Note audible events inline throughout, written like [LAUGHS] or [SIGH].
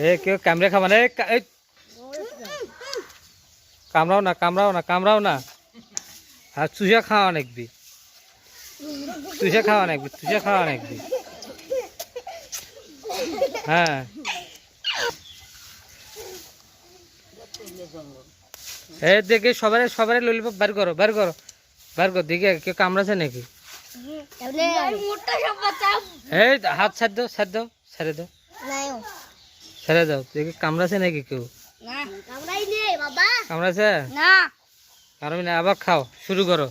এ, কেউ কামড়ে খাবা না? কামড়াও না কামড়াও না কামড়াও না। আর চুষা খাওয়া নাকবি চুষা খাওয়া নাকবি চুষা খাওয়া নাকবি হ্যাঁ। এ, দেখে সবাই সবাই ললিপপ বার করো বার করো বার করো। দেখে কেউ কামড়াছে নাকি? এই হাত ছাড় দাও ছাড় দাও ছেড়ে দাও। ছেড়ে দাও দেখে কামড়াছে নাকি কেউ? না কামড়াই কামড়াছে কারণ না। আবার খাও শুরু করো।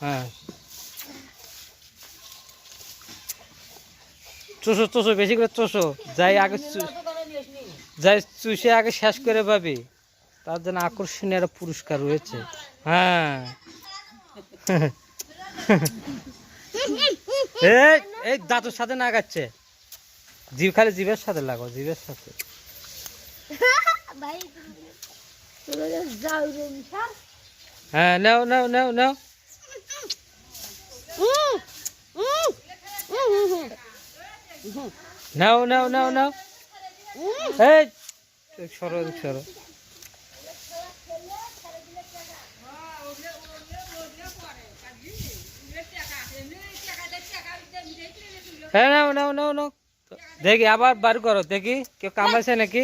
হ্যাঁ। চোষো চোষো বেশি করে চোষো। যাই আগে যাই চুষে আগে শেষ করে পাবি। তার জন্য আকর্ষণীয় একটা পুরস্কার রয়েছে। হ্যাঁ। [LAUGHS] [LAUGHS] এই এই দাঁতের সাথে না গাচ্ছে। জিভ খালি জিভের সাথে লাগো জিভের সাথে। হ্যাঁ নাও নাও নাও নাও। নাও নাও নাও নাও। এই সরো সরো। হ্যাঁ নাও নাও নাও নাও। দেখি আবার বার করো দেখি কেউ কামড়াছে নাকি?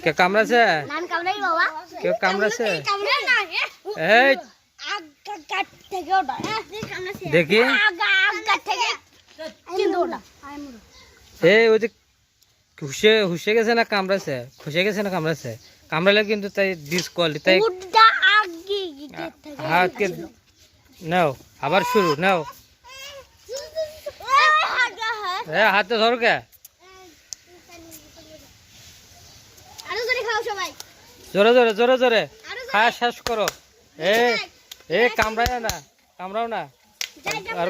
কেউ কামড়াছে নান কামড়াই বাবা কেউ কামড়াছে কামড়াই না এই আগা কাট থেকে ওটা কামড়াছে দেখি। আগা আগা থেকে কিন্তু ওটা এই ওই যে হুসে হুসে গেছে না কামড়াছে খুশে গেছে না কামড়াছে কামড়ালে কিন্তু তাই ডিসকোয়ালি তাই উড্ডা আগে গিতে থেকে হাতকে নাও আবার শুরু নাও। আগা হ্যাঁ এ হাতে ধরো কে। জোরে জোরে জোরে জোরে খাওয়া শেষ করো। এ এ কামড়ায় না কামড়াও না। আর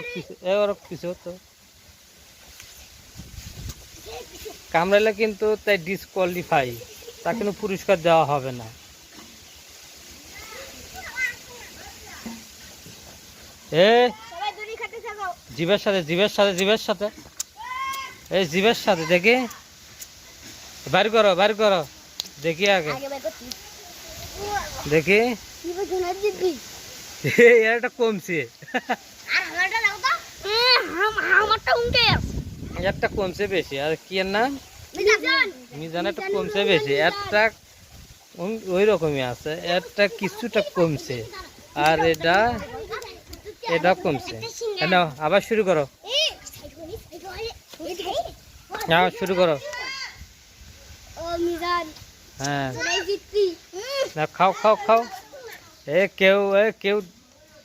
এ ওর পিছু তো কামড়ালে কিন্তু তাই ডিসকোয়ালিফাই তা কিন্তু পুরস্কার দেওয়া হবে না। এ খাতে সাথে জীবের সাথে জিভের সাথে। এই জিভের সাথে দেখি। বার করো বার করো। দেখি আগে। দেখি। একটা কমছে। একটা কমছে বেশি আর কি এর নাম? মিজান। একটা কমছে বেশি। একটা ওই- রকমই আছে। একটা কিছুটা কমছে। আর এটা এটা কমছে। আবার শুরু করো। নাও শুরু করো। ও মিজান হ্যাঁ। না খাও খাও খাও। এ কেউ এ কেউ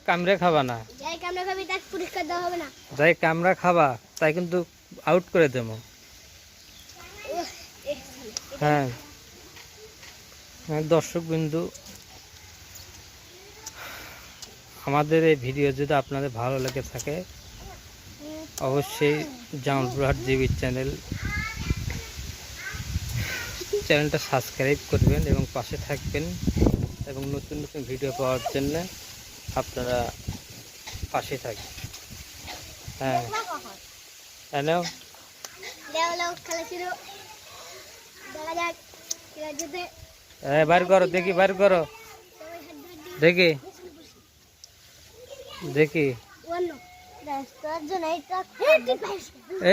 কামড়ে খাবা না। যাই কামড়া খাবি তার পুরস্কার দেওয়া হবে না। যাই কামড়া খাবা তাই কিন্তু আউট করে দেবো। হ্যাঁ। হ্যাঁ দর্শক বিন্দু আমাদের এই ভিডিও যদি আপনাদের ভালো লেগে থাকে অবশ্যই জামালপুরহাট জিবি চ্যানেল। চ্যানেলটা সাবস্ক্রাইব করবেন এবং পাশে থাকবেন এবং নতুন নতুন ভিডিও পাওয়ার জন্য আপনারা পাশে থাকবেন। হ্যাঁ। হ্যাঁ জিতে এ, বার করো দেখি বার করো। দেখি। দেখি।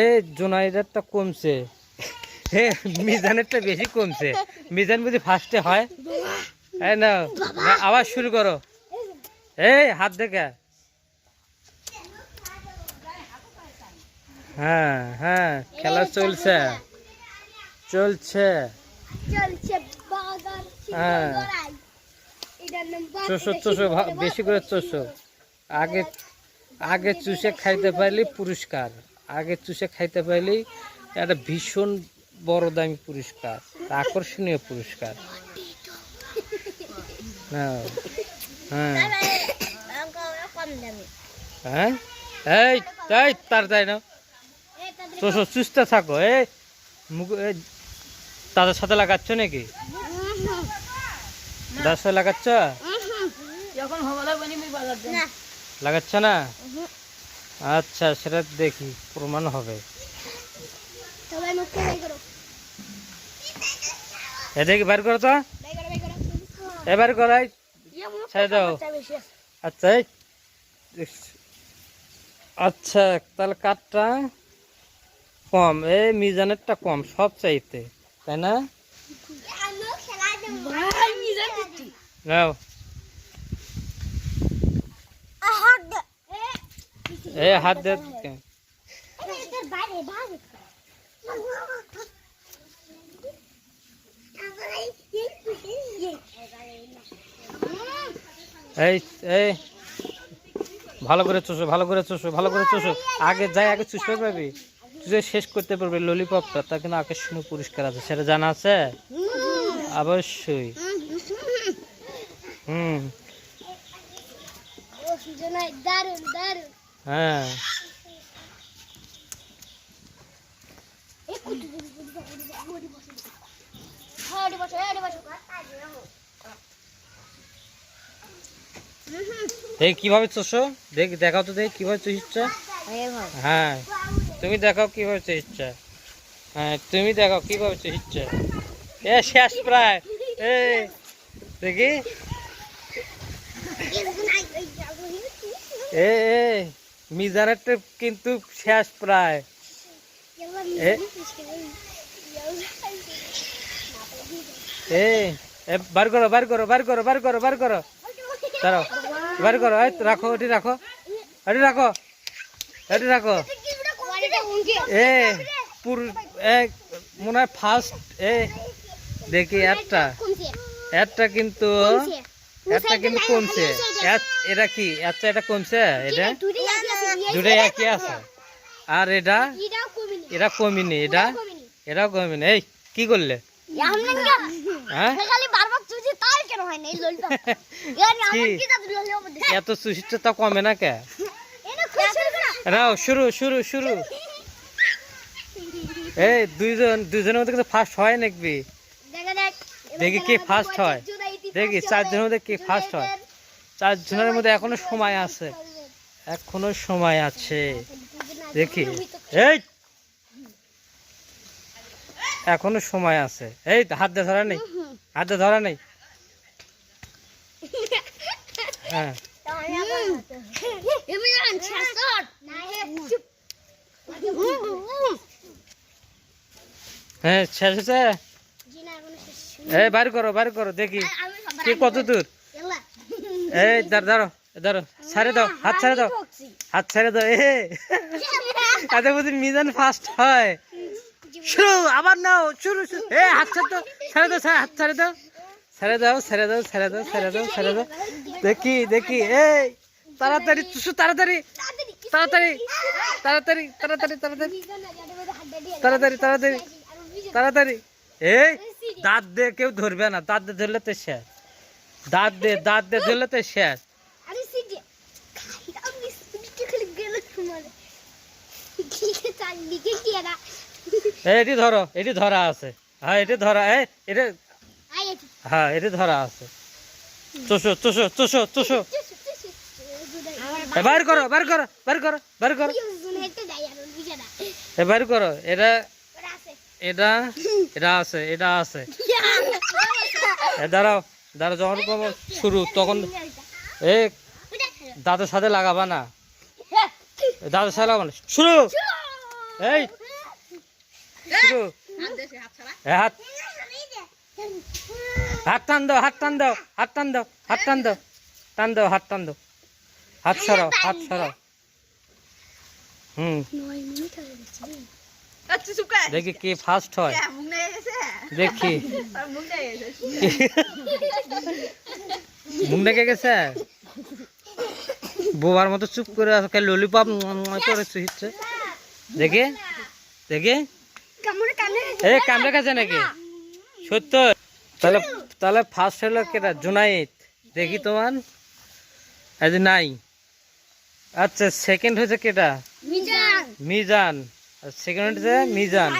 এই জোনাইদারটা কমছে। মিজানেরটা বেশি কমছে। মিজান ফার্স্টে হয়। না আবার শুরু করো। এই, হাত দেখে। হ্যাঁ হ্যাঁ খেলা চলছে। চলছে। হ্যাঁ। চোষো চোষো বেশি করে চোষো। আগে আগে চুষে খাইতে পারলি পুরস্কার। আগে চুষে খাইতে পারলি একটা ভীষণ বড় দামি পুরস্কার আকর্ষণীয় পুরস্কার। হ্যাঁ হ্যাঁ। হ্যাঁ? এই তাই তার তাই না চোষো সুস্থ থাকো এই মুখ তাদের সাথে লাগাচ্ছ নাকি? তাদের সাথে লাগাচ্ছ? না। লাগাচ্ছে না? আচ্ছা সেটা দেখি প্রমাণ হবে। এ এদিকে বার করো তো। এবার করাই ছেড়ে দাও। আচ্ছা আচ্ছা তাহলে কাঠটা কম। এই মিজানেরটা কম সব চাইতে। তাই না? নাও। হাত দে এই এই। ভালো করে চুষো, ভালো করে চুষো, ভালো করে চুষো। আগে যাই, আগে চুষতে পারবি চুষে শেষ করতে পারবি ললিপপটা তা কিন্তু আকর্ষণীয় পুরস্কার আছে, সেটা জানা আছে? অবশ্যই। হুম। দারুণ দারুণ হ্যাঁ। দেখি, কীভাবে চুষো? দেখ, দেখাও তো দেখি, কীভাবে চুষছে হ্যাঁ তুমি দেখাও কীভাবে চুষছে হ্যাঁ তুমি দেখাও কীভাবে চুষছে এ, শেষ প্রায়। দেখি। এ এ। মিজানেরটা কিন্তু শেষ প্রায়। বার করো বার করো বার করো বার করো বার করো। দাঁড়াও, বার করো রাখো ওটি রাখো ওটি রাখো ওটি রাখো। এ, পুরো মনে হয় ফার্স্ট এ, দেখি একটা একটা কিন্তু একটা কিন্তু কমছে। এটা কি? আচ্ছা এটা কমছে? এটা? দুটাই একই আছে। আর এটা? এটা কমিনি। এটা? এটাও কমিনি। এই কি করলে? হ্যাঁ? এত সুশিষ্ট তা কমে না কে? নাও শুরু শুরু শুরু। এই দুইজন দুইজনের মধ্যে ফার্স্ট হয় নাকি? দেখি কে ফার্স্ট হয়। দেখি চারজনের মধ্যে কে ফার্স্ট হয়। চারজনের মধ্যে এখনও সময় আছে। এখনও সময় আছে। দেখি। এই! এখনও সময় আছে। এই হাত দিয়ে ধরা নেই। হাত দিয়ে ধরা নেই। হ্যাঁ। হ্যাঁ শেষ হয়েছে? এই বার করো বার করো দেখি। কে কত দূর? এই দাঁড় দাঁড়ো ছাড়ে দাও, হাত ছাড়ে দাও। হাত ছেড়ে দাও এ এত বুঝি মিজান ফার্স্ট হয়। শুরু, আবার নাও, শুরু এ, হাত ছাড় দাও, ছেড়ে দাও হাত ছেড়ে দাও। ছেড়ে দাও ছেড়ে দাও ছেড়ে দাও ছেড়ে দাও ছেড়ে দাও। দেখি দেখি, এই, তাড়াতাড়ি, চুষু, তাড়াতাড়ি। তাড়াতাড়ি তাড়াতাড়ি তাড়াতাড়ি তাড়াতাড়ি। তাড়াতাড়ি তাড়াতাড়ি তাড়াতাড়ি। এই, দাঁত দিয়ে কেউ ধরবে না, দাঁত দিয়ে ধরলে তো শেষ। দাঁত দিয়ে দাঁত দিয়ে ধরলে তো শেষ আরে সিটি আমি সিটি খালি গেল তোমার কি চাল দিকে কি এটা এটি ধরো এটি ধরা আছে। হ্যাঁ এটি ধরা এটা হ্যাঁ এটি ধরা আছে। চুষো চুষো চুষো চুষো। বার করো বার করো বার করো বার করো। বার করো এটা এটা এটা আছে এটা আছে। এ দাঁড়াও দাঁড়াও যখন করব শুরু তখন এ দাঁতের সাথে লাগাবা না। এ, দাঁতের সাথে লাগাবা না। শুরু! এই হাত। হাত টান দাও হাত টান দাও হাত টান দাও হাত টান দাও টান দাও হাত টান দাও। হাত সরাও হাত সরাও। হুম। আচ্ছা দেখি কে ফার্স্ট হয়। দেখি। মুখ ডেকে গেছে বোবার মতো চুপ করে আছে ললিপপ করে চুহিচ্ছে দেখি? দেখি? এ কামড়ে গেছে নাকি? সত্য তাহলে তাহলে ফার্স্ট হলো কেটা? জুনাইদ। দেখি তোমার। আজ নাই। আচ্ছা সেকেন্ড হয়েছে কেটা? মিজান। সেকেন্ড হয়েছে মিজান।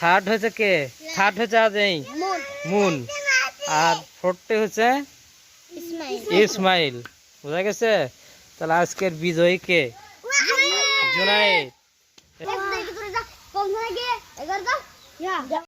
থার্ড হয়েছে কে? থার্ড হয়েছে আজ এই। মুন। আর ফোর্থে হচ্ছে ইসমাইল। বোঝা গেছে? তাহলে আজকের বিজয়ী কে? জুনায়েদ দেখ দেখ